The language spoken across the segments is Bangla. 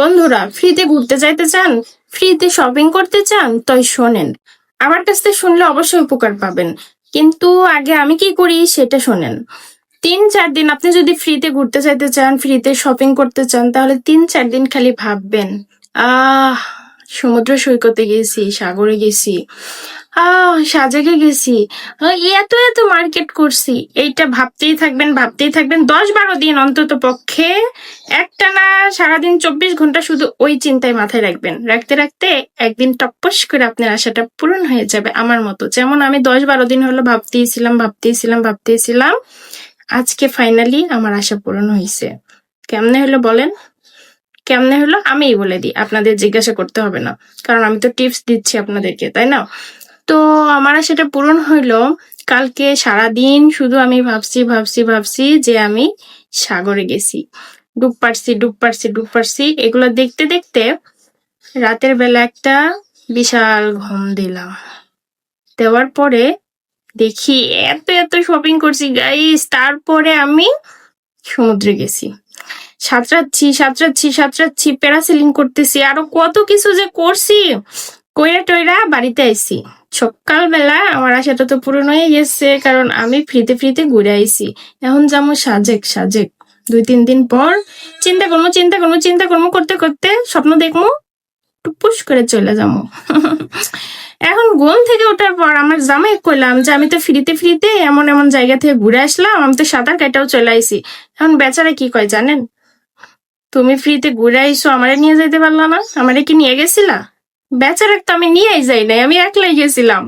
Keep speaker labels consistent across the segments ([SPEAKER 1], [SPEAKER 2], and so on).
[SPEAKER 1] বন্ধুরা, ফ্রিতে ঘুরতে যাইতে চান, ফ্রিতে শপিং করতে চান, তাই শোনেন। আমার কাছ থেকে শুনলে অবশ্যই উপকার পাবেন। কিন্তু আগে আমি কি করি সেটা শোনেন। তিন চার দিন আপনি যদি ফ্রিতে ঘুরতে চাইতে চান, ফ্রিতে শপিং করতে চান, তাহলে তিন চার দিন খালি ভাববেন, আহ সমুদ্র সৈকতে গেছি, সাগরে গেছি, আহ, সাজেকে গেছি এত এত মার্কেট করছি। এইটা ভাবতেই থাকবেন ভাবতেই থাকবেন, দশ বারো দিন অন্তত পক্ষে একটা না সারাদিন চব্বিশ ঘণ্টা শুধু ওই চিন্তায় মাথায় রাখবেন। রাখতে রাখতে একদিন টপ্পস করে আপনার আশাটা পূরণ হয়ে যাবে আমার মতো। যেমন আমি দশ বারো দিন হলো ভাবতেই ছিলাম ভাবতেই ছিলাম ভাবতেই ছিলাম আজকে ফাইনালি আমার আশা পূরণ হয়েছে কেমনে হলো বলেন? কেমনে হলো আমিই বলে দিই, আপনাদের জিজ্ঞাসা করতে হবে না। কারণ আমি তো টিপস দিচ্ছি আপনাদেরকে, তাই না? তো আমার সেটা পূরণ হইল কালকে সারাদিন শুধু আমি ভাবছি ভাবছি ভাবছি যে আমি সাগরে গেছি। ডুব পারছি ডুব পারছি ডুব পারছি। এগুলো দেখতে দেখতে রাতের বেলা একটা বিশাল ঘুম দিলাম। দেওয়ার পরে দেখি এত এত শপিং করছি গাইস তারপরে আমি সমুদ্রে গেছি। সাঁতরাচ্ছি সাঁতরাচ্ছি সাঁতরাচ্ছি প্যারাসেলিং করতেছি, আরও কত কিছু যে করছি। কইরা টইরা বাড়িতে আইছি। সকালবেলা আমার আশাটা তো পূরণ হয়ে গেছে, কারণ আমি ফ্রিতে ফ্রিতে ঘুরে আইছি। এখন যেমন সাজেক সাজেক। দুই, তিন দিন পর চিন্তা করব চিন্তা করব চিন্তা করব, করতে করতে স্বপ্ন দেখব, টুপুস করে চলে যাব। এখন ঘুম থেকে ওঠার পর আমার জামাই কইলাম যে আমি তো ফ্রিতে ফ্রিতে এমন এমন জায়গা থেকে ঘুরে আসলাম, আমি তো সাঁতার কাটাও চলে আইছি। এখন বেচারা কি কয় জানেন? তুমি ফ্রিতে ঘুরে আইসো, আমারে নিয়ে যাইতে পারলা না? আমারে কি নিয়ে গেছিলা? বেচারা তো আমি নিয়েই যাই নাই, আমি একলাই গেছিলাম।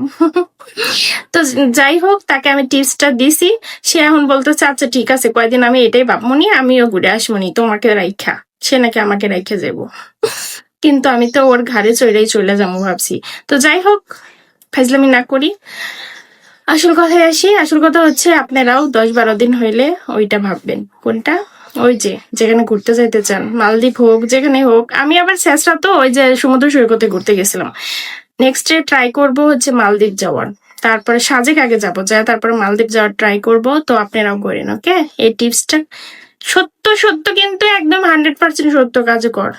[SPEAKER 1] তো যাই হোক, তাকে আমি টিপসটা দিছি। সে এখন বলতেছে আচ্ছা ঠিক আছে, কয়দিন আমি এটাই ভাবমনি আমিও ঘুরে আসবনি তোমাকে রাইখা, সে নাকি আমাকে রাইখে যাব কিন্তু আমি তো ওর ঘাড়ে চড়েই চলে যাব ভাবছি। তো যাই হোক ফাইজলামি না করি। আসল কথায় আসি, আসল কথা হচ্ছে, আপনারাও দশ বারো দিন হইলে ওইটা ভাববেন, কোনটা? ওই যে, যেখানে ঘুরতে যাইতে চান, মালদ্বীপ হোক, যেখানে হোক, আমি আবার শেষরা তো ওই যে সমুদ্র সৈকতে ঘুরতে গেছিলাম। নেক্সট ডে ট্রাই করব হচ্ছে মালদ্বীপ যাওয়ার। তারপরে সাজেক আগে যাব, যা তারপরে মালদ্বীপ যাওয়ার ট্রাই করব, তো আপনারাও করেন ওকে এই টিপসটা সত্য সত্য কিন্তু একদম হান্ড্রেড পার্সেন্ট সত্য, কাজ কর।